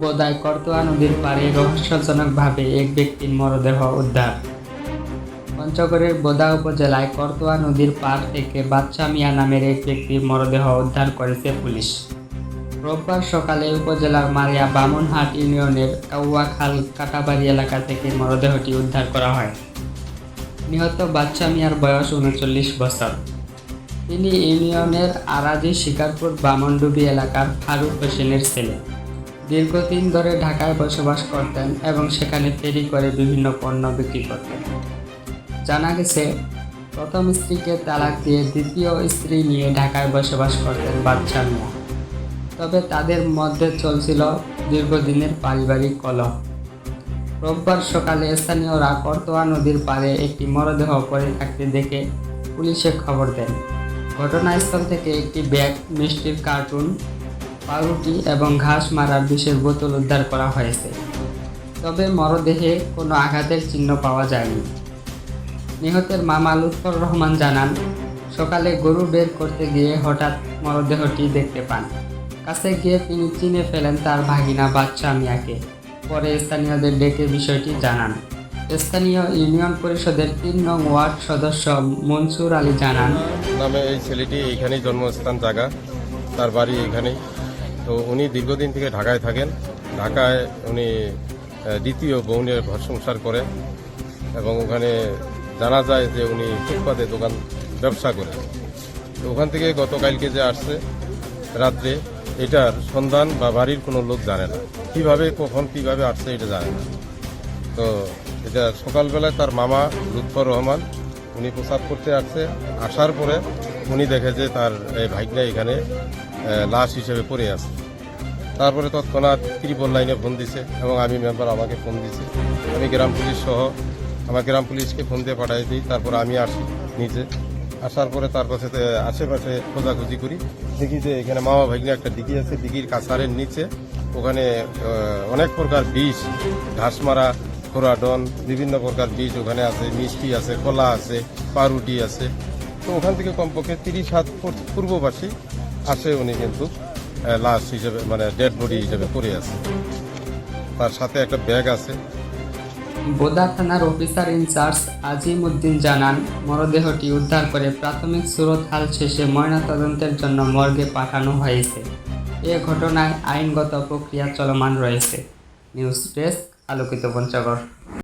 বোদায় করতোয়া নদীর পাড়ে রহস্যজনকভাবে এক ব্যক্তির মরদেহ উদ্ধার। পঞ্চগড়ের বোদা উপজেলায় করতোয়া নদীর পাড় থেকে বাচ্চা মিয়া নামের এক ব্যক্তির মরদেহ উদ্ধার করেছে পুলিশ। রোববার সকালে উপজেলার মারিয়া বামনহাট ইউনিয়নের কাউয়াখাল কাটাবাড়ি এলাকা থেকে মরদেহটি উদ্ধার করা হয়। নিহত বাচ্চা মিয়ার বয়স উনচল্লিশ বছর। তিনি ইউনিয়নের আরাজি শিকারপুর বামনডুবি এলাকার ফারুক হোসেনের ছেলে। দীর্ঘদিন ধরে ঢাকায় বসবাস করতেন এবং সেখানে ফেরি করে বিভিন্ন পণ্য বিক্রি করতেন। জানা গেছে, প্রথম স্ত্রীকে তালাক দিয়ে দ্বিতীয় স্ত্রী নিয়ে ঢাকায় বসবাস করতেন বাচ্চা মিয়া তবে তাদের মধ্যে চলছিল দীর্ঘদিনের পারিবারিক কলহ। রোববার সকালে স্থানীয়রা করতোয়া নদীর পাড়ে একটি মরদেহ পড়ে থাকতে দেখে পুলিশে খবর দেন। ঘটনাস্থল থেকে একটি ব্যাগ, মিষ্টির কার্টুন পাউরুটি এবং ঘাস মারার বিষের বোতল উদ্ধার করা হয়েছে। তবে মরদেহে কোনো আঘাতের চিহ্ন পাওয়া যায়নি। নিহতের মামা লুৎফর রহমান জানান, সকালে গরু বের করতে গিয়ে হঠাৎ মরদেহটি দেখতে পান। কাছে গিয়ে তিনি চিনে ফেলেন তার ভাগিনা বাচ্চা মিয়াকে। পরে স্থানীয়দের ডেকে বিষয়টি জানান। স্থানীয় ইউনিয়ন পরিষদের তিন নং ওয়ার্ড সদস্য মনসুর আলী জানান, নামে এই ছেলেটি এইখানেই জন্মস্থান জায়গা। তার বাড়ি এইখানেই তো উনি দীর্ঘদিন থেকে ঢাকায় থাকেন। ঢাকায় উনি দ্বিতীয় বৌনের ঘর সংসার করেন এবং ওখানে জানা যায় যে উনি ফুটপাতে দোকান ব্যবসা করে। তো ওখান থেকে গতকালকে যে আসছে রাত্রে, এটার সন্ধান বা বাড়ির কোনো লোক জানে না। কীভাবে, কখন, কীভাবে আসছে এটা জানে না। তো এটা সকালবেলায় তার মামা লুৎফর রহমান, উনি প্রসাদ করতে আসছে। আসার পরে উনি দেখে যে তার ভাইকনা এখানে লাশ হিসেবে পড়ে আছে। তারপরে তৎক্ষণাৎ ত্রিপল লাইনে ফোন দিছে এবং আমি মেম্বার আমাকে ফোন দিছে। আমি গ্রাম পুলিশ সহ, আমার গ্রাম পুলিশকে ফোন দিয়ে পাঠাই দিই, তারপর আমি আসি নিচে আসার পরে তার কাছে আশেপাশে খোঁজাখুঁজি করি। দেখি যে এখানে মামা ভাগ্নে একটা দিঘি আছে দিঘির কাছারের নিচে। ওখানে অনেক প্রকার বিষ, ঘাস মারা খোরাডন বিভিন্ন প্রকার বীজ ওখানে আছে, মিষ্টি আছে, কলা আছে, পাউরুটি আছে। তো ওখান থেকে কমপক্ষে তিরিশ হাত পূর্ববাসী আসে উনি কিন্তু লাশ হিসেবে মানে ডেড বডি হিসেবে পড়ে আছে। তার সাথে একটা ব্যাগ আছে। বোদা থানার অফিসার ইনচার্জ আজিম উদ্দিন জানান, মরদেহটি উদ্ধার করে প্রাথমিক সুরত হাল শেষে ময়নাতদন্তের জন্য মর্গে পাঠানো হয়েছে। এ ঘটনায় আইনগত প্রক্রিয়া চলমান রয়েছে। নিউজ ডেস্ক, আলোকিত পঞ্চগড়।